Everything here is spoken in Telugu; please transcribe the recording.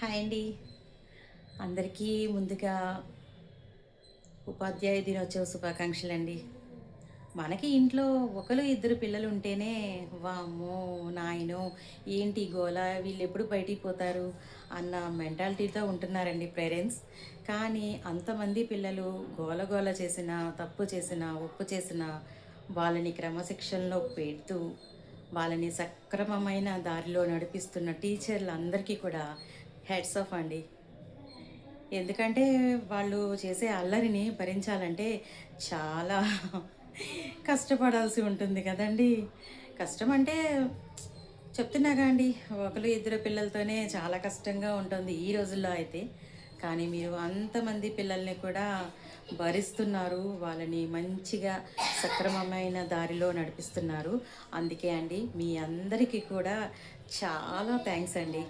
హాయ్ అండి. అందరికీ ముందుగా ఉపాధ్యాయ దినోత్సవ శుభాకాంక్షలు అండి మనకి ఇంట్లో ఒకరు ఇద్దరు పిల్లలు ఉంటేనే వామ్మో నాయనో ఏంటి గోల? వీళ్ళు ఎప్పుడు బయటికి పోతారు? అన్న మెంటాలిటీతో ఉంటున్నారండి పేరెంట్స్. కానీ అంతమంది పిల్లలు గోల గోల చేసిన తప్పు చేసిన ఒప్పు చేసిన వాళ్ళని క్రమశిక్షణలో పెడుతూ వాళ్ళని సక్రమమైన దారిలో నడిపిస్తున్న టీచర్లు అందరికీ కూడా హెడ్స్ ఆఫ్ అండి. ఎందుకంటే వాళ్ళు చేసే అల్లరిని భరించాలంటే చాలా కష్టపడాల్సి ఉంటుంది కదండి. కష్టం అంటే చెప్తున్నాగా అండి ఒకరు ఇద్దరు పిల్లలతోనే చాలా కష్టంగా ఉంటుంది ఈ రోజుల్లో అయితే. కానీ మీరు అంతమంది పిల్లల్ని కూడా భరిస్తున్నారు వాళ్ళని మంచిగా సక్రమమైన దారిలో నడిపిస్తున్నారు. అందుకే అండి మీ అందరికీ కూడా చాలా థ్యాంక్స్ అండి.